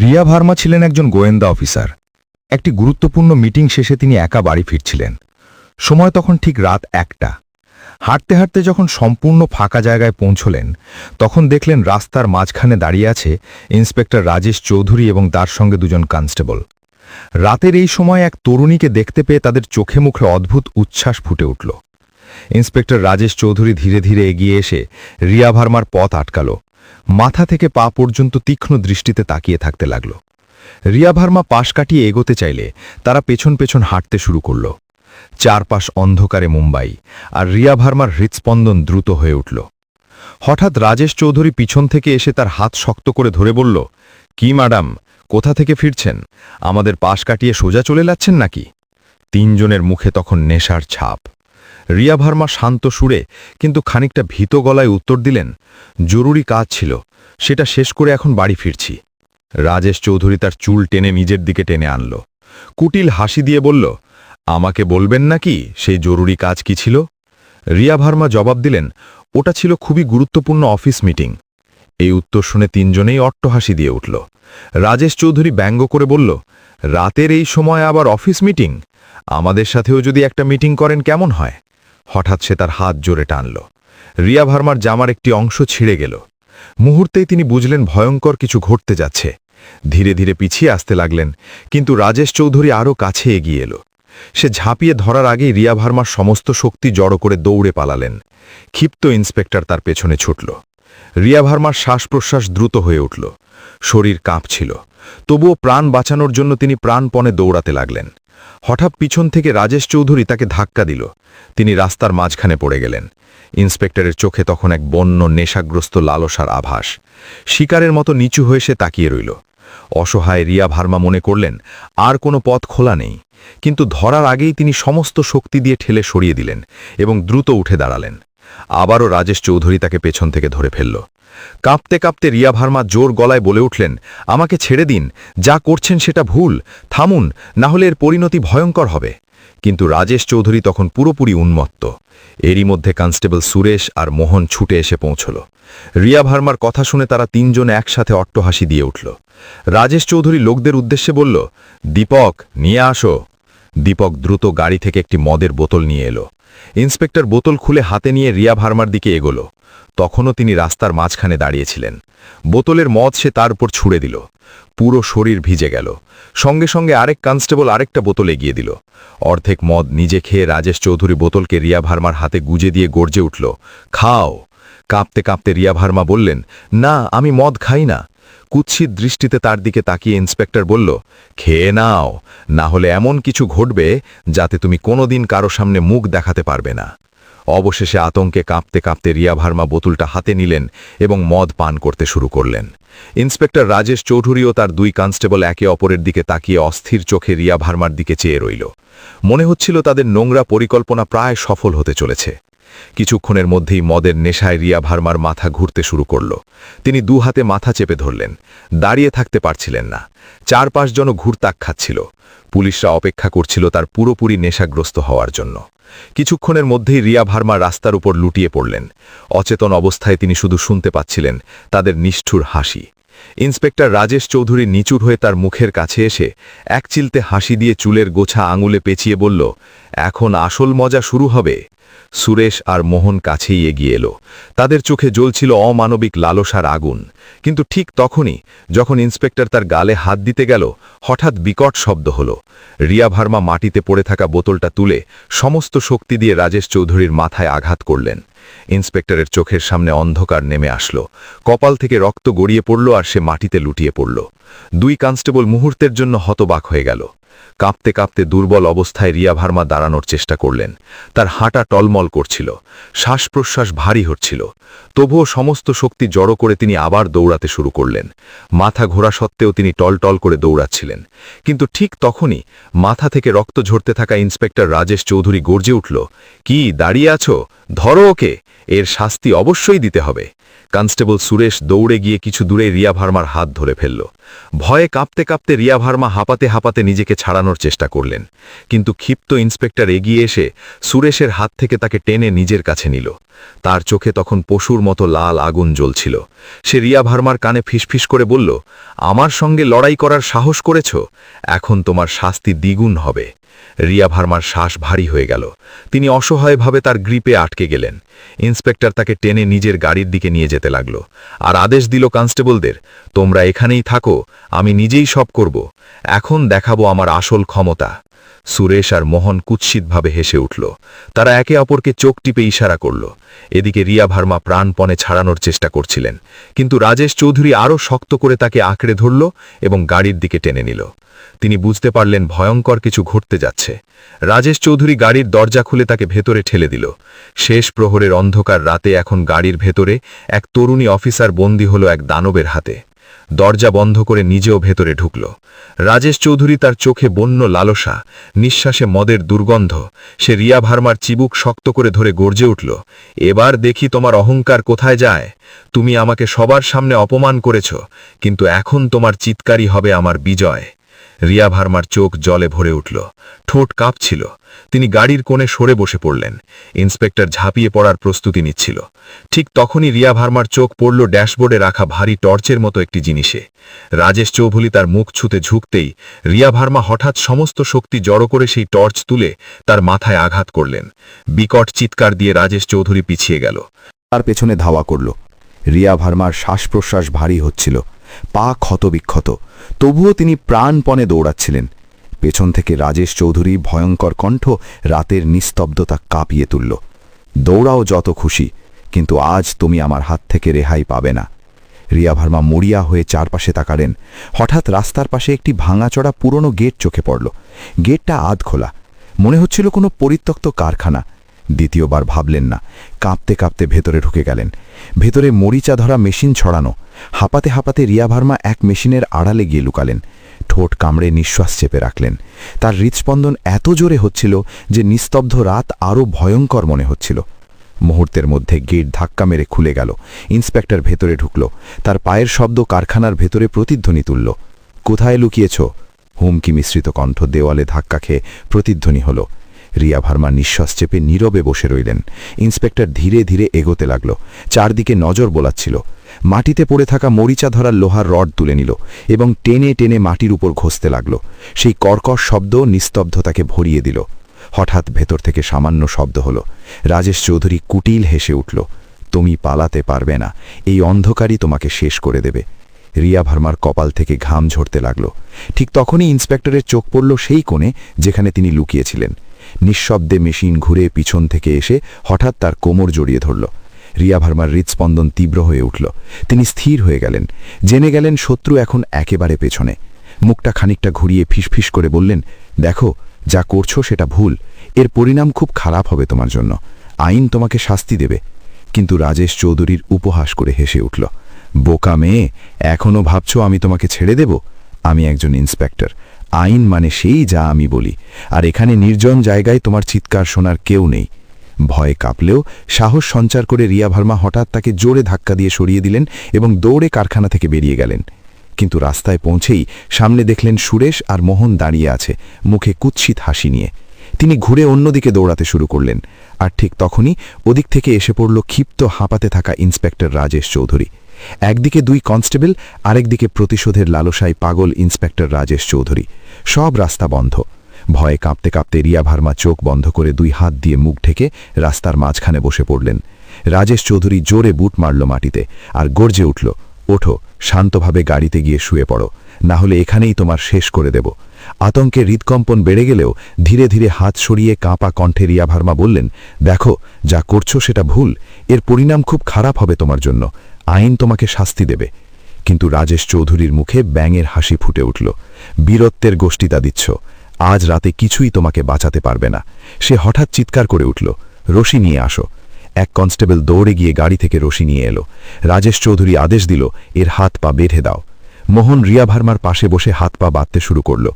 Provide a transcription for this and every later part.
রিয়া ভার্মা ছিলেন একজন গোয়েন্দা অফিসার। একটি গুরুত্বপূর্ণ মিটিং শেষে তিনি একা বাড়ি ফিরছিলেন। সময় তখন ঠিক রাত একটা। হাঁটতে হাঁটতে যখন সম্পূর্ণ ফাঁকা জায়গায় পৌঁছলেন, তখন দেখলেন রাস্তার মাঝখানে দাঁড়িয়ে আছে ইন্সপেক্টর রাজেশ চৌধুরী এবং তার সঙ্গে দুজন কনস্টেবল। রাতের এই সময় এক তরুণীকে দেখতে পেয়ে তাদের চোখে মুখে অদ্ভুত উচ্ছ্বাস ফুটে উঠল। ইন্সপেক্টর রাজেশ চৌধুরী ধীরে ধীরে এগিয়ে এসে রিয়া ভার্মার পথ আটকাল। মাথা থেকে পা পর্যন্ত তীক্ষ্ণ দৃষ্টিতে তাকিয়ে থাকতে লাগল। রিয়া ভার্মা পাশ কাটিয়ে এগোতে চাইলে তারা পেছন পেছন হাঁটতে শুরু করল। চারপাশ অন্ধকারে মুম্বাই, আর রিয়া ভার্মার হৃৎস্পন্দন দ্রুত হয়ে উঠল। হঠাৎ রাজেশ চৌধুরী পিছন থেকে এসে তার হাত শক্ত করে ধরে বলল, কি ম্যাডাম, কোথা থেকে ফিরছেন? আমাদের পাশ কাটিয়ে সোজা চলে যাচ্ছেন নাকি? তিনজনের মুখে তখন নেশার ছাপ। রিয়া ভার্মা শান্ত সুরে কিন্তু খানিকটা ভীত গলায় উত্তর দিলেন, জরুরি কাজ ছিল, সেটা শেষ করে এখন বাড়ি ফিরছি। রাজেশ চৌধুরী তার চুল টেনে নিজের দিকে টেনে আনল। কুটিল হাসি দিয়ে বলল, আমাকে বলবেন নাকি সেই জরুরি কাজ কি ছিল? রিয়া ভার্মা জবাব দিলেন, ওটা ছিল খুবই গুরুত্বপূর্ণ অফিস মিটিং। এই উত্তর শুনে তিনজনেই অট্টহাসি দিয়ে উঠল। রাজেশ চৌধুরী ব্যঙ্গ করে বলল, রাতের এই সময় আবার অফিস মিটিং? আমাদের সাথেও যদি একটা মিটিং করেন কেমন হয়? হঠাৎ সে তার হাত জোরে টানল। রিয়া ভার্মার জামার একটি অংশ ছিঁড়ে গেল। মুহূর্তেই তিনি বুঝলেন ভয়ঙ্কর কিছু ঘটতে যাচ্ছে। ধীরে ধীরে পিছিয়ে আসতে লাগলেন, কিন্তু রাজেশ চৌধুরী আরও কাছে এগিয়ে এলো। সে ঝাঁপিয়ে ধরার আগেই রিয়া ভার্মার সমস্ত শক্তি জড়ো করে দৌড়ে পালালেন। ক্ষিপ্ত ইন্সপেক্টর তার পেছনে ছুটল। রিয়া ভার্মার শ্বাস প্রশ্বাস দ্রুত হয়ে উঠল। শরীর কাঁপছিল। তবুও প্রাণ বাঁচানোর জন্য তিনি প্রাণপণে দৌড়াতে লাগলেন। হঠাৎ পিছন থেকে রাজেশ চৌধুরী তাকে ধাক্কা দিল। তিনি রাস্তার মাঝখানে পড়ে গেলেন। ইন্সপেক্টরের চোখে তখন এক বন্য, নেশাগ্রস্ত লালসার আভাস। শিকারের মতো নিচু হয়ে সে তাকিয়ে রইল। অসহায় রিয়া ভার্মা মনে করলেন, আর কোনো পথ খোলা নেই। কিন্তু ধরার আগেই তিনি সমস্ত শক্তি দিয়ে ঠেলে সরিয়ে দিলেন এবং দ্রুত উঠে দাঁড়ালেন। আবারও রাজেশ চৌধুরী তাকে পেছন থেকে ধরে ফেলল। কাঁপতে কাঁপতে রিয়া ভার্মা জোর গলায় বলে উঠলেন, আমাকে ছেড়ে দিন, যা করছেন সেটা ভুল, থামুন, না হলে এর পরিণতি ভয়ঙ্কর হবে। কিন্তু রাজেশ চৌধুরী তখন পুরোপুরি উন্মত্ত। এরই মধ্যে কনস্টেবল সুরেশ আর মোহন ছুটে এসে পৌঁছল। রিয়া ভার্মার কথা শুনে তারা তিনজন একসাথে অট্টহাসি দিয়ে উঠল। রাজেশ চৌধুরী লোকদের উদ্দেশ্যে বলল, দীপক, নিয়ে আসো। দীপক দ্রুত গাড়ি থেকে একটি মদের বোতল নিয়ে এলো। ইন্সপেক্টর বোতল খুলে হাতে নিয়ে রিয়া ভার্মার দিকে এগোল। তখনও তিনি রাস্তার মাঝখানে দাঁড়িয়েছিলেন। বোতলের মদ সে তার উপর ছুড়ে দিল। পুরো শরীর ভিজে গেল। সঙ্গে সঙ্গে আরেক কনস্টেবল আরেকটা বোতল এগিয়ে দিল। অর্ধেক মদ নিজে খেয়ে রাজেশ চৌধুরী বোতলকে রিয়া ভার্মার হাতে গুজে দিয়ে গর্জে উঠল, খাও! কাঁপতে কাঁপতে রিয়া ভার্মা বললেন, না, আমি মদ খাই না। কুৎসিত দৃষ্টিতে তার দিকে তাকিয়ে ইন্সপেক্টর বলল, খেয়ে নাও, না হলে এমন কিছু ঘটবে যাতে তুমি কোনোদিন কারও সামনে মুখ দেখাতে পারবে না। অবশেষে আতঙ্কে কাঁপতে কাঁপতে রিয়া ভার্মা বোতলটা হাতে নিলেন এবং মদ পান করতে শুরু করলেন। ইন্সপেক্টর রাজেশ চৌধুরী ও তার দুই কনস্টেবল একে অপরের দিকে তাকিয়ে অস্থির চোখে রিয়া ভার্মার দিকে চেয়ে রইল। মনে হচ্ছিল তাদের নোংরা পরিকল্পনা প্রায় সফল হতে চলেছে। কিছুক্ষণের মধ্যেই মদের নেশায় রিয়া ভার্মার মাথা ঘুরতে শুরু করল। তিনি দু হাতে মাথা চেপে ধরলেন। দাঁড়িয়ে থাকতে পারছিলেন না। চারপাশ যেন ঘুরতাক খাচ্ছিল। পুলিশরা অপেক্ষা করছিল তার পুরোপুরি নেশাগ্রস্ত হওয়ার জন্য। কিছুক্ষণের মধ্যেই রিয়া ভার্মা রাস্তার উপর লুটিয়ে পড়লেন। অচেতন অবস্থায় তিনি শুধু শুনতে পাচ্ছিলেন তাদের নিষ্ঠুর হাসি। ইন্সপেক্টর রাজেশ চৌধুরী নিচুর হয়ে তার মুখের কাছে এসে এক চিলতে হাসি দিয়ে চুলের গোছা আঙুলে পেঁচিয়ে বলল এখন আসল মজা শুরু হবে। সুরেশ আর মোহন কাছেই এগিয়ে এলো। তাদের চোখে জ্বলছিল অমানবিক লালসার আগুন। কিন্তু ঠিক তখনই, যখন ইন্সপেক্টর তার গালে হাত দিতে গেল, হঠাৎ বিকট শব্দ হল। রিয়া ভার্মা মাটিতে পড়ে থাকা বোতলটা তুলে সমস্ত শক্তি দিয়ে রাজেশ চৌধুরীর মাথায় আঘাত করলেন। ইন্সপেক্টরের চোখের সামনে অন্ধকার নেমে আসলো। কপাল থেকে রক্ত গড়িয়ে পড়ল আর সে মাটিতে লুটিয়ে পড়ল। দুই কনস্টেবল মুহূর্তের জন্য হতবাক হয়ে গেল। কাঁপতে কাঁপতে দুর্বল অবস্থায় রিয়া ভার্মা দাঁড়ানোর চেষ্টা করলেন। তার হাঁটা টলমল করছিল শ্বাস প্রশ্বাস ভারী হচ্ছিল, তবুও সমস্ত শক্তি জড়ো করে তিনি আবার দৌড়াতে শুরু করলেন। মাথা ঘোরা সত্ত্বেও তিনি টলটল করে দৌড়াচ্ছিলেন। কিন্তু ঠিক তখনই মাথা থেকে রক্ত ঝরতে থাকা ইন্সপেক্টর রাজেশ চৌধুরী গর্জে উঠল, কি, দাঁড়িয়ে আছো? ধরো ওকে! এর শাস্তি অবশ্যই দিতে হবে। কনস্টেবল সুরেশ দৌড়ে গিয়ে কিছু দূরে রিয়া ভার্মার হাত ধরে ফেলল। ভয়ে কাঁপতে কাঁপতে রিয়া ভার্মা হাঁপাতে হাঁপাতে নিজেকে ছাড়ানোর চেষ্টা করলেন। কিন্তু ক্ষিপ্ত ইন্সপেক্টর এগিয়ে এসে সুরেশের হাত থেকে তাকে টেনে নিজের কাছে নিল। তার চোখে তখন পশুর মতো লাল আগুন জ্বলছিল। সে রিয়া ভার্মার কানে ফিসফিস করে বলল, আমার সঙ্গে লড়াই করার সাহস করেছ? এখন তোমার শাস্তি দ্বিগুণ হবে। রিয়া ভার্মার শ্বাস ভারী হয়ে গেল। তিনি অসহায়ভাবে তার গ্রিপে আটকে গেলেন। ইন্সপেক্টর তাকে টেনে নিজের গাড়ির দিকে নিয়ে যেতে লাগল। আর আদেশ দিল কনস্টেবলদের, তোমরা এখানেই থাকো, আমি নিজেই সব করব। এখন দেখাবো আমার আসল ক্ষমতা। সুরেশ আর মোহন কুৎসিতভাবে হেসে উঠল। তারা একে অপরকে চোখ টিপে ইশারা করল। এদিকে রিয়া ভার্মা প্রাণপণে ছাড়ানোর চেষ্টা করছিলেন। কিন্তু রাজেশ চৌধুরী আরও শক্ত করে তাকে আঁকড়ে ধরল এবং গাড়ির দিকে টেনে নিল। তিনি বুঝতে পারলেন ভয়ঙ্কর কিছু ঘটতে যাচ্ছে। রাজেশ চৌধুরী গাড়ির দরজা খুলে তাকে ভেতরে ঠেলে দিল। শেষ প্রহরের অন্ধকার রাতে এখন গাড়ির ভেতরে এক তরুণী অফিসার বন্দী হল এক দানবের হাতে। দরজা বন্ধ করে নিজেও ভেতরে ঢুকল। রাজেশ চৌধুরী তার চোখে বন্য লালসা, নিঃশ্বাসে মদের দুর্গন্ধ, সে রিয়া ভার্মার চিবুক শক্ত করে ধরে গর্জে উঠল, এবার দেখি তোমার অহংকার কোথায় যায়। তুমি আমাকে সবার সামনে অপমান করেছ, কিন্তু এখন তোমার চিৎকারই হবে আমার বিজয়। রিয়া ভার্মার চোখ জলে ভরে উঠল। ঠোঁট কাঁপছিল। তিনি গাড়ির কোণে সরে বসে পড়লেন। ইন্সপেক্টর ঝাঁপিয়ে পড়ার প্রস্তুতি নিচ্ছিল। ঠিক তখনই রিয়া ভার্মার চোখ পড়ল ড্যাশবোর্ডে রাখা ভারী টর্চের মতো একটি জিনিসে। রাজেশ চৌভুলি তার মুখ ছুতে ঝুঁকতেই রিয়া ভার্মা হঠাৎ সমস্ত শক্তি জড়ো করে সেই টর্চ তুলে তার মাথায় আঘাত করলেন। বিকট চিৎকার দিয়ে রাজেশ চৌধুরী পিছিয়ে গেল। তার পেছনে ধাওয়া করল। রিয়া ভার্মার শ্বাস প্রশ্বাস ভারী হচ্ছিল। পা ক্ষতবিক্ষত। তবুও তিনি প্রাণপণে দৌড়াচ্ছিলেন। পেছন থেকে রাজেশ চৌধুরী ভয়ঙ্কর কণ্ঠ রাতের নিস্তব্ধতা কাঁপিয়ে তুলল। দৌড়াও যত খুশি, কিন্তু আজ তুমি আমার হাত থেকে রেহাই পাবে না। রিয়া ভার্মা মরিয়া হয়ে চারপাশে তাকালেন। হঠাৎ রাস্তার পাশে একটি ভাঙাচড়া পুরনো গেট চোখে পড়ল। গেটটা আধ খোলা মনে হচ্ছিল কোনো পরিত্যক্ত কারখানা। দ্বিতীয়বার ভাবলেন না, কাঁপতে কাঁপতে ভেতরে ঢুকে গেলেন। ভেতরে মরিচা ধরা মেশিন ছড়ানো, হাঁপাতে হাঁপাতে রিয়া ভার্মা এক মেশিনের আড়ালে গিয়ে লুকালেন। ঠোঁট কামড়ে নিঃশ্বাস চেপে রাখলেন। তার হৃৎস্পন্দন এত জোরে হচ্ছিল যে নিস্তব্ধ রাত আরও ভয়ঙ্কর মনে হচ্ছিল। মুহূর্তের মধ্যে গেট ধাক্কা মেরে খুলে গেল। ইন্সপেক্টর ভেতরে ঢুকল। তার পায়ের শব্দ কারখানার ভেতরে প্রতিধ্বনি তুলল। কোথায় লুকিয়েছ? হুমকি মিশ্রিত কণ্ঠ দেওয়ালে ধাক্কা খেয়ে প্রতিধ্বনি হল। রিয়া ভার্মা নিঃশ্বাস চেপে নীরবে বসে রইলেন। ইন্সপেক্টর ধীরে ধীরে এগোতে লাগল। চারদিকে নজর বোলাচ্ছিল। মাটিতে পড়ে থাকা মরিচা ধরার লোহার রড তুলে নিল এবং টেনে টেনে মাটির উপর ঘষতে লাগল। সেই কর্কশ শব্দ নিস্তব্ধতাকে ভরিয়ে দিল। হঠাৎ ভেতর থেকে সামান্য শব্দ হল। রাজেশ চৌধুরী কুটিল হেসে উঠল, তুমি পালাতে পারবে না। এই অন্ধকারই তোমাকে শেষ করে দেবে। রিয়া ভার্মার কপাল থেকে ঘাম ঝরতে লাগল। ঠিক তখনই ইন্সপেক্টরের চোখ পড়ল সেই কোণে যেখানে তিনি লুকিয়েছিলেন। নিঃশব্দে মেশিন ঘুরে পিছন থেকে এসে হঠাৎ তার কোমর জড়িয়ে ধরল। রিয়া ভার্মার হৃৎস্পন্দন তীব্র হয়ে উঠল। তিনি স্থির হয়ে গেলেন। জেনে গেলেন শত্রু এখন একেবারে পেছনে। মুখটা খানিকটা ঘুরিয়ে ফিসফিস করে বললেন, দেখো, যা করছ সেটা ভুল। এর পরিণাম খুব খারাপ হবে তোমার জন্য। আইন তোমাকে শাস্তি দেবে। কিন্তু রাজেশ চৌধুরীর উপহাস করে হেসে উঠল, বোকা মেয়ে এখনও ভাবছ আমি তোমাকে ছেড়ে দেব? আমি একজন ইন্সপেক্টর। আইন মানে সেই যা আমি বলি, আর এখানে নির্জন জায়গায় তোমার চিৎকার শোনার কেউ নেই। ভয়ে কাঁপলেও সাহস সঞ্চার করে রিয়া ভার্মা হঠাৎ তাকে জোরে ধাক্কা দিয়ে সরিয়ে দিলেন এবং দৌড়ে কারখানা থেকে বেরিয়ে গেলেন। কিন্তু রাস্তায় পৌঁছেই সামনে দেখলেন সুরেশ আর মোহন দাঁড়িয়ে আছে, মুখে কুৎসিত হাসি নিয়ে। তিনি ঘুরে অন্যদিকে দৌড়াতে শুরু করলেন, আর ঠিক তখনই ওদিক থেকে এসে পড়ল ক্ষিপ্ত হাঁপাতে থাকা ইন্সপেক্টর রাজেশ চৌধুরী। একদিকে দুই কনস্টেবল, আরেকদিকে প্রতিশোধের লালসায় পাগল ইন্সপেক্টর রাজেশ চৌধুরী। সব রাস্তা বন্ধ। ভয়ে কাঁপতে কাঁপতে রিয়া ভার্মা চোখ বন্ধ করে দুই হাত দিয়ে মুখ ঢেকে রাস্তার মাঝখানে বসে পড়লেন। রাজেশ চৌধুরী জোরে বুট মারল মাটিতে আর গর্জে উঠল, ওঠো, শান্তভাবে গাড়িতে গিয়ে শুয়ে পড়ো না হলে এখানেই তোমার শেষ করে দেব। আতঙ্কে হৃদকম্পন বেড়ে গেলেও ধীরে ধীরে হাত সরিয়ে কাঁপা কণ্ঠে রিয়া ভার্মা বললেন, দেখো, যা করছ সেটা ভুল, এর পরিণাম খুব খারাপ হবে তোমার জন্য। আইন তোমাকে শাস্তি দেবে। কিন্তু রাজেশ চৌধুরীর মুখে ব্যাঙের হাসি ফুটে উঠল। বীরত্বের গোষ্ঠীতা দিচ্ছ। আজ রাতে কিছুই তোমাকে বাঁচাতে পারবে না। সে হঠাৎ চিৎকার করে উঠল, রশি নিয়ে আসো। এক কনস্টেবল দৌড়ে গিয়ে গাড়ি থেকে রশি নিয়ে এলো। রাজেশ চৌধুরী আদেশ দিল, এর হাত পা বেঁধে দাও। মোহন রিয়া ভার্মার পাশে বসে হাত পা বাঁধতে শুরু করল।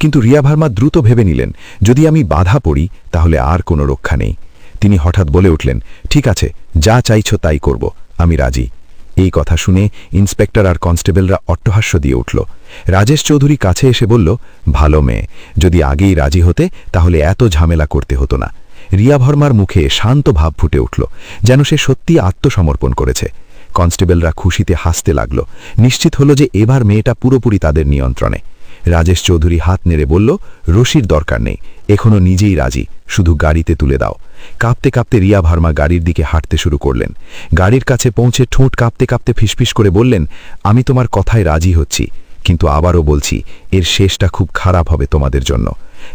কিন্তু রিয়া ভার্মা দ্রুত ভেবে নিলেন, যদি আমি বাধা পড়ি, তাহলে আর কোনো রক্ষা নেই। তিনি হঠাৎ বলে উঠলেন, ঠিক আছে, যা চাইছ তাই করব, আমি রাজি। এই কথা শুনে ইন্সপেক্টর আর কনস্টেবলরা অট্টহাস্য দিয়ে উঠল। রাজেশ চৌধুরী কাছে এসে বলল, ভালো মেয়ে, যদি আগেই রাজি হতে, তাহলে এত ঝামেলা করতে হতো না। রিয়া ভর্মার মুখে শান্ত ভাব ফুটে উঠল, যেন সে সত্যি আত্মসমর্পণ করেছে। কনস্টেবলরা খুশিতে হাসতে লাগল। নিশ্চিত হল যে এবার মেয়েটা পুরোপুরি তাদের নিয়ন্ত্রণে। রাজেশ চৌধুরী হাত নেড়ে বলল, রশির দরকার নেই, এখনও নিজেই রাজি, শুধু গাড়িতে তুলে দাও। কাঁপতে কাঁপতে রিয়া ভার্মা গাড়ির দিকে হাঁটতে শুরু করলেন। গাড়ির কাছে পৌঁছে ঠোঁট কাঁপতে কাঁপতে ফিসফিস করে বললেন, আমি তোমার কথায় রাজি হচ্ছি, কিন্তু আবারও বলছি, এর শেষটা খুব খারাপ হবে তোমাদের জন্য।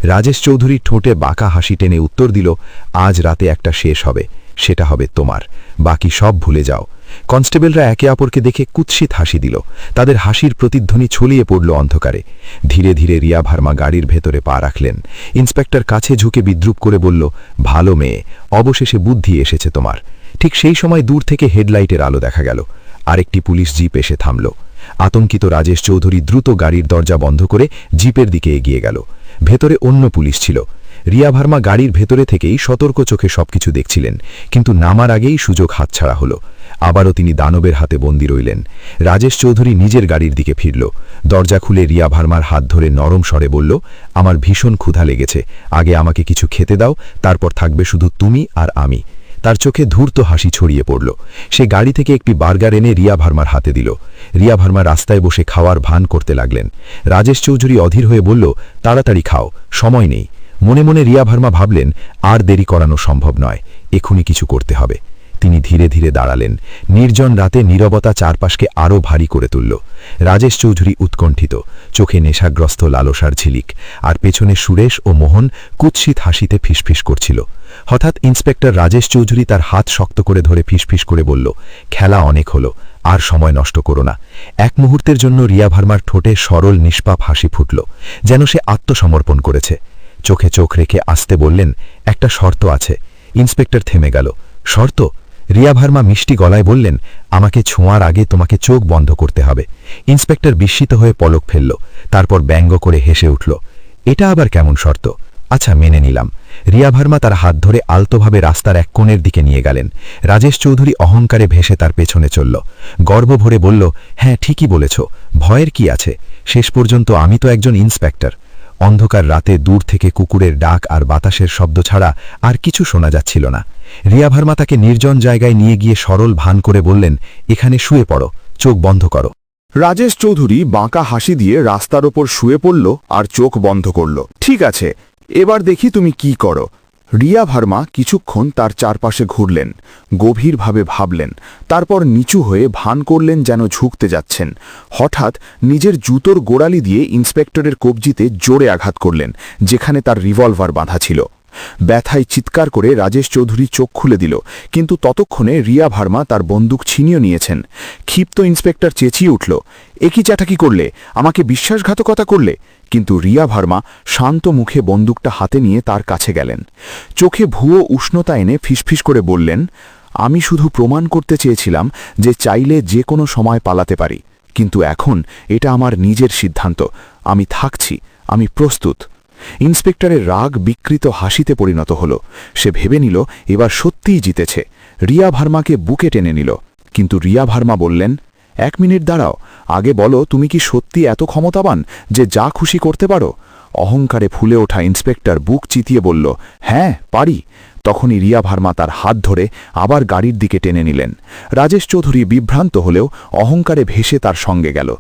রাজেশ চৌধুরীর ঠোঁটে বাঁকা হাসি টেনে উত্তর দিল, আজ রাতে একটা শেষ হবে, সেটা হবে তোমার, বাকি সব ভুলে যাও। কনস্টেবলরা একে অপরকে দেখে কুৎসিত হাসি দিল। তাদের হাসির প্রতিধ্বনি ছড়িয়ে পড়ল অন্ধকারে। ধীরে ধীরে রিয়া ভার্মা গাড়ির ভেতরে পা রাখলেন। ইন্সপেক্টর কাছে ঝুঁকে বিদ্রুপ করে বলল, ভালো মেয়ে, অবশেষে বুদ্ধি এসেছে তোমার। ঠিক সেই সময় দূর থেকে হেডলাইটের আলো দেখা গেল। আরেকটি পুলিশ জিপ এসে থামল। আতঙ্কিত রাজেশ চৌধুরী দ্রুত গাড়ির দরজা বন্ধ করে জিপের দিকে এগিয়ে গেল। ভেতরে অন্য পুলিশ ছিল। রিয়া ভার্মা গাড়ির ভেতরে থেকেই সতর্ক চোখে সবকিছু দেখছিলেন, কিন্তু নামার আগেই সুযোগ হাতছাড়া হলো। আবারও তিনি দানবের হাতে বন্দি রইলেন। রাজেশ চৌধুরী নিজের গাড়ির দিকে ফিরল। দরজা খুলে রিয়া ভার্মার হাত ধরে নরম স্বরে বলল, আমার ভীষণ ক্ষুধা লেগেছে। আগে আমাকে কিছু খেতে দাও, তারপর থাকবে শুধু তুমি আর আমি। তার চোখে ধূর্ত হাসি ছড়িয়ে পড়ল। সে গাড়ি থেকে একটি বার্গার এনে রিয়া ভার্মার হাতে দিল। রিয়া ভার্মা রাস্তায় বসে খাওয়ার ভান করতে লাগলেন। রাজেশ চৌধুরী অধীর হয়ে বলল, তাড়াতাড়ি খাও, সময় নেই। মনে মনে রিয়া ভার্মা ভাবলেন, আর দেরি করানো সম্ভব নয়। এখনই কিছু করতে হবে। তিনি ধীরে ধীরে দাঁড়ালেন। নির্জন রাতে নীরবতা চারপাশকে আরও ভারী করে তুলল। রাজেশ চৌধুরী উৎকণ্ঠিত। চোখে নেশাগ্রস্ত লালসার ঝিলিক। আর পেছনে সুরেশ ও মোহন কুৎসিত হাসিতে ফিসফিস করছিল। হঠাৎ ইন্সপেক্টর রাজেশ চৌধুরী তার হাত শক্ত করে ধরে ফিসফিস করে বলল, খেলা অনেক হলো, আর সময় নষ্ট করো না। এক মুহূর্তের জন্য রিয়া ভার্মার ঠোঁটে সরল নিষ্পাপ হাসি ফুটল, যেন সে আত্মসমর্পণ করেছে। চোখে চোখ রেখে আসতে বললেন, একটা শর্ত আছে। ইন্সপেক্টর থেমে গেল, শর্ত? রিয়া ভার্মা মিষ্টি গলায় বললেন, আমাকে ছোঁয়ার আগে তোমাকে চোখ বন্ধ করতে হবে। ইন্সপেক্টর বিস্মিত হয়ে পলক ফেলল, তারপর ব্যঙ্গ করে হেসে উঠল, এটা আবার কেমন শর্ত? আচ্ছা মেনে নিলাম। রিয়া ভার্মা তার হাত ধরে আলতোভাবে রাস্তার এক কোণের দিকে নিয়ে গেলেন। রাজেশ চৌধুরী অহংকারে ভেসে তার পেছনে চলল। গর্ব ভরে বলল হ্যাঁ ঠিকই বলেছ, ভয়ের কি আছে? শেষ পর্যন্ত আমি তো একজন ইন্সপেক্টর। অন্ধকার রাতে দূর থেকে কুকুরের ডাক আর বাতাসের শব্দ ছাড়া আর কিছু শোনা যাচ্ছিল না। রিয়া ভার্মা তাকে নির্জন জায়গায় নিয়ে গিয়ে সরল ভান করে বললেন, এখানে শুয়ে পড়ো, চোখ বন্ধ করো। রাজেশ চৌধুরী বাঁকা হাসি দিয়ে রাস্তার ওপর শুয়ে পড়ল আর চোখ বন্ধ করল। ঠিক আছে, এবার দেখি তুমি কি করো। রিয়া ভার্মা কিছুক্ষণ তার চারপাশে ঘুরলেন, গভীরভাবে ভাবলেন, তারপর নিচু হয়ে ভান করলেন যেন ঝুঁকতে যাচ্ছেন। হঠাৎ নিজের জুতোর গোড়ালি দিয়ে ইন্সপেক্টরের কবজিতে জোরে আঘাত করলেন, যেখানে তার রিভলভার বাঁধা ছিল। ব্যথায় চিৎকার করে রাজেশ চৌধুরী চোখ খুলে দিল, কিন্তু ততক্ষণে রিয়া ভার্মা তার বন্দুক ছিনিয়ে নিয়েছেন। ক্ষিপ্ত ইন্সপেক্টর চেঁচিয়ে উঠল একই চাটাকি করলে? আমাকে বিশ্বাসঘাতকতা করলে? কিন্তু রিয়া ভার্মা শান্ত মুখে বন্দুকটা হাতে নিয়ে তার কাছে গেলেন। চোখে ভুয়ো উষ্ণতা এনে ফিসফিস করে বললেন, আমি শুধু প্রমাণ করতে চেয়েছিলাম যে চাইলে যে কোনো সময় পালাতে পারি, কিন্তু এখন এটা আমার নিজের সিদ্ধান্ত। আমি থাকছি, আমি প্রস্তুত। ইন্সপেক্টরের রাগ বিকৃত হাসিতে পরিণত হল। সে ভেবে নিল, এবার সত্যিই জিতেছে। রিয়া ভার্মাকে বুকে টেনে নিল। কিন্তু রিয়া ভার্মা বললেন, এক মিনিট দাঁড়াও আগে বলো, তুমি কি সত্যি এত ক্ষমতাবান যে যা খুশি করতে পারো? অহংকারে ফুলে ওঠা ইন্সপেক্টর বুক চিতিয়ে বলল হ্যাঁ পারি। তখনই রিয়া ভার্মা তার হাত ধরে আবার গাড়ির দিকে টেনে নিলেন। রাজেশ চৌধুরী বিভ্রান্ত হলেও অহংকারে ভেসে তার সঙ্গে গেল।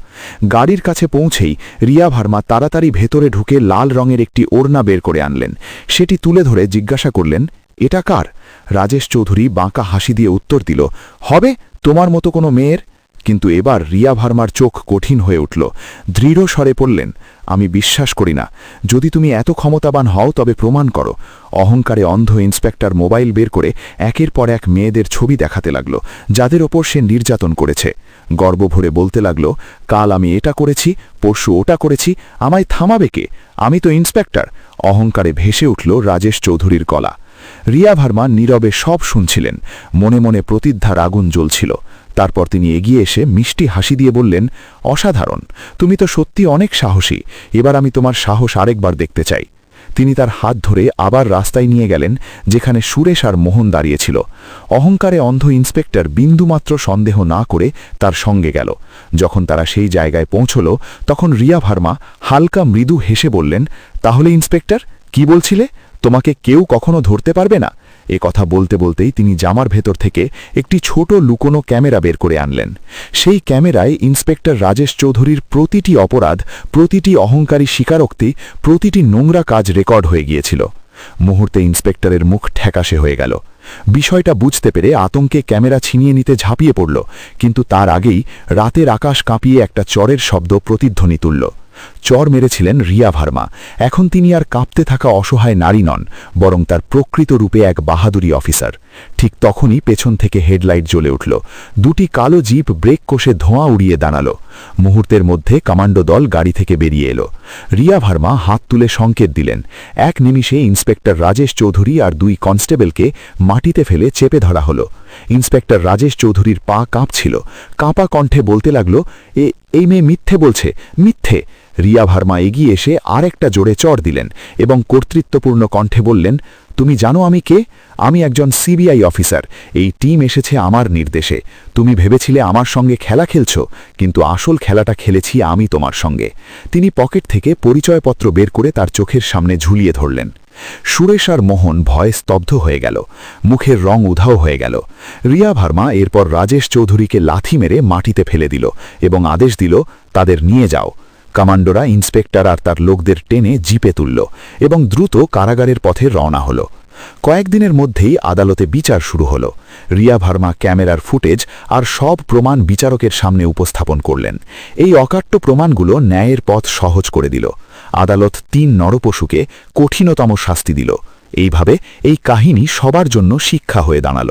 গাড়ির কাছে পৌঁছেই রিয়া ভার্মা তাড়াতাড়ি ভেতরে ঢুকে লাল রঙের একটি ওড়না বের করে আনলেন। সেটি তুলে ধরে জিজ্ঞাসা করলেন, এটা কার? রাজেশ চৌধুরী বাঁকা হাসি দিয়ে উত্তর দিল, হবে, তোমার মতো কোনো মেয়ের? কিন্তু এবার রিয়া ভার্মার চোখ কঠিন হয়ে উঠল। দৃঢ় স্বরে পড়লেন আমি বিশ্বাস করি না। যদি তুমি এত ক্ষমতাবান হও, তবে প্রমাণ করো। অহংকারে অন্ধ ইন্সপেক্টর মোবাইল বের করে একের পর এক মেয়েদের ছবি দেখাতে লাগল, যাদের ওপর সে নির্যাতন করেছে। গর্ব ভরে বলতে লাগল, কাল আমি এটা করেছি, পরশু ওটা করেছি, আমায় থামাবে কে? আমি তো ইন্সপেক্টর। অহংকারে ভেসে উঠল রাজেশ চৌধুরীর গলা রিয়া ভার্মা নীরবে সব শুনছিলেন। মনে মনে প্রতিদ্ধার আগুন জ্বলছিল। তারপর তিনি এগিয়ে এসে মিষ্টি হাসি দিয়ে বললেন, অসাধারণ, তুমি তো সত্যি অনেক সাহসী, এবার আমি তোমার সাহস আরেকবার দেখতে চাই। তিনি তার হাত ধরে আবার রাস্তায় নিয়ে গেলেন, যেখানে সুরেশ আর মোহন দাঁড়িয়েছিল অহংকারে অন্ধ ইন্সপেক্টর বিন্দুমাত্র সন্দেহ না করে তার সঙ্গে গেল। যখন তারা সেই জায়গায় পৌঁছল, তখন রিয়া ভার্মা হালকা মৃদু হেসে বললেন, তাহলে ইন্সপেক্টর, কি বলছিলে? তোমাকে কেউ কখনো ধরতে পারবে না? এ কথা বলতে বলতেই তিনি জামার ভেতর থেকে একটি ছোট লুকোনো ক্যামেরা বের করে আনলেন। সেই ক্যামেরায় ইন্সপেক্টর রাজেশ চৌধুরীর প্রতিটি অপরাধ, প্রতিটি অহংকারী স্বীকারোক্তি, প্রতিটি নোংরা কাজ রেকর্ড হয়ে গিয়েছিল। মুহূর্তে ইন্সপেক্টরের মুখ ঠ্যাকাশে হয়ে গেল। বিষয়টা বুঝতে পেরে আতঙ্কে ক্যামেরা ছিনিয়ে নিতে ঝাঁপিয়ে পড়ল, কিন্তু তার আগেই রাতের আকাশ কাঁপিয়ে একটা চরের শব্দ প্রতিধ্বনি তুলল। চর মেরেছিলেন রিয়া ভার্মা। এখন তিনি আর কাঁপতে থাকা অসহায় নারী নন, বরং তার প্রকৃত রূপে এক বাহাদুরি অফিসার। ঠিক তখনই পেছন থেকে হেডলাইট জ্বলে উঠল। দুটি কালো জিপ ব্রেক কষে ধোঁয়া উড়িয়ে দাঁড়াল। মুহূর্তের মধ্যে কমান্ডো দল গাড়ি থেকে বেরিয়ে এলো। রিয়া ভার্মা হাত তুলে সংকেত দিলেন। এক নিমিষে ইন্সপেক্টর রাজেশ চৌধুরী আর দুই কনস্টেবলকে মাটিতে ফেলে চেপে ধরা হলো। ইন্সপেক্টর রাজেশ চৌধুরীর পা কাঁপছিল। কাঁপা কণ্ঠে বলতে লাগল, এ, এই মেয়ে মিথ্যে বলছে, মিথ্যে। রিয়া ভার্মা এগিয়ে এসে আর একটা জোরে চড় দিলেন এবং কর্তৃত্বপূর্ণ কণ্ঠে বললেন তুমি জানো আমি কে? আমি একজন সিবিআই অফিসার। এই টিম এসেছে আমার নির্দেশে। তুমি ভেবেছিলে আমার সঙ্গে খেলা খেলছ, কিন্তু আসল খেলাটা খেলেছি আমি তোমার সঙ্গে। তিনি পকেট থেকে পরিচয়পত্র বের করে তার চোখের সামনে ঝুলিয়ে ধরলেন। সুরেশ আর মোহন ভয়ে স্তব্ধ হয়ে গেল। মুখের রং উধাও হয়ে গেল। রিয়া ভার্মা এরপর রাজেশ চৌধুরীকে লাথি মেরে মাটিতে ফেলে দিল এবং আদেশ দিল, তাদের নিয়ে যাও। কমান্ডোরা ইন্সপেক্টর আর তার লোকদের টেনে জিপে তুলল এবং দ্রুত কারাগারের পথে রওনা হল। কয়েকদিনের মধ্যেই আদালতে বিচার শুরু হল। রিয়া ভার্মা ক্যামেরার ফুটেজ আর সব প্রমাণ বিচারকের সামনে উপস্থাপন করলেন। এই অকাট্য প্রমাণগুলো ন্যায়ের পথ সহজ করে দিল। আদালত তিন নরপশুকে কঠিনতম শাস্তি দিল। এইভাবে এই কাহিনী সবার জন্য শিক্ষা হয়ে দাঁড়াল।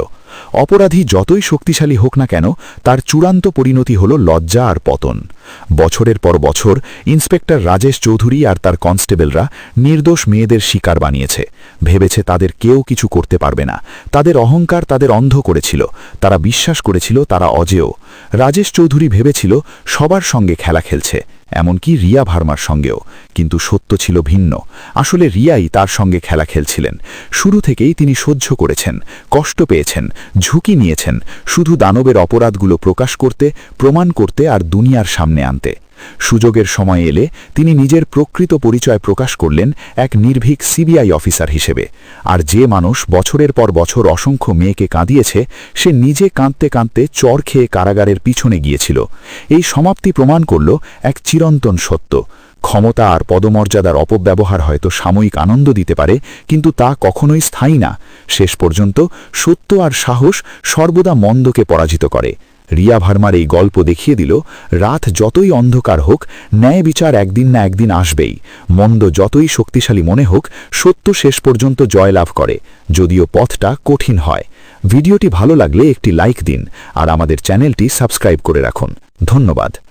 অপরাধী যতই শক্তিশালী হোক না কেন, তার চূড়ান্ত পরিণতি হল লজ্জা আর পতন। বছরের পর বছর ইন্সপেক্টর রাজেশ চৌধুরী আর তার কনস্টেবলরা নির্দোষ মেয়েদের শিকার বানিয়েছে। ভেবেছে তাদের কেউ কিছু করতে পারবে না। তাদের অহংকার তাদের অন্ধ করেছিল। তারা বিশ্বাস করেছিল তারা অজেয়। রাজেশ চৌধুরী ভেবেছিল সবার সঙ্গে খেলা খেলছে। এমনকি রিয়া ভার্মার সঙ্গেও, কিন্তু সত্য ছিল ভিন্ন। আসলে রিয়াই তার সঙ্গে খেলা খেলছিলেন। শুরু থেকেই তিনি সহ্য করেছেন, কষ্ট পেয়েছেন, ঝুঁকি নিয়েছেন, শুধু দানবের অপরাধগুলো প্রকাশ করতে, প্রমাণ করতে আর দুনিয়ার সামনে আনতে। সুযোগের সময় এলে তিনি নিজের প্রকৃত পরিচয় প্রকাশ করলেন এক নির্ভীক সিবিআই অফিসার হিসেবে। আর যে মানুষ বছরের পর বছর অসংখ্য মেয়েকে কাঁদিয়েছে, সে নিজে কাঁদতে কাঁদতে চর খেয়ে কারাগারের পিছনে গিয়েছিল। এই সমাপ্তি প্রমাণ করল এক চিরন্তন সত্য। ক্ষমতা আর পদমর্যাদার অপব্যবহার হয়তো সাময়িক আনন্দ দিতে পারে, কিন্তু তা কখনোই স্থায়ী না। শেষ পর্যন্ত সত্য আর সাহস সর্বদা মন্দকে পরাজিত করে। রিয়া ভার্মার এই গল্প দেখিয়ে দিল, রাত যতই অন্ধকার হোক, ন্যায় বিচার একদিন না একদিন আসবেই। মন্দ যতই শক্তিশালী মনে হোক, সত্য শেষ পর্যন্ত জয়লাভ করে, যদিও পথটা কঠিন হয়। ভিডিওটি ভালো লাগলে একটি লাইক দিন, আর আমাদের চ্যানেলটি সাবস্ক্রাইব করে রাখুন। ধন্যবাদ।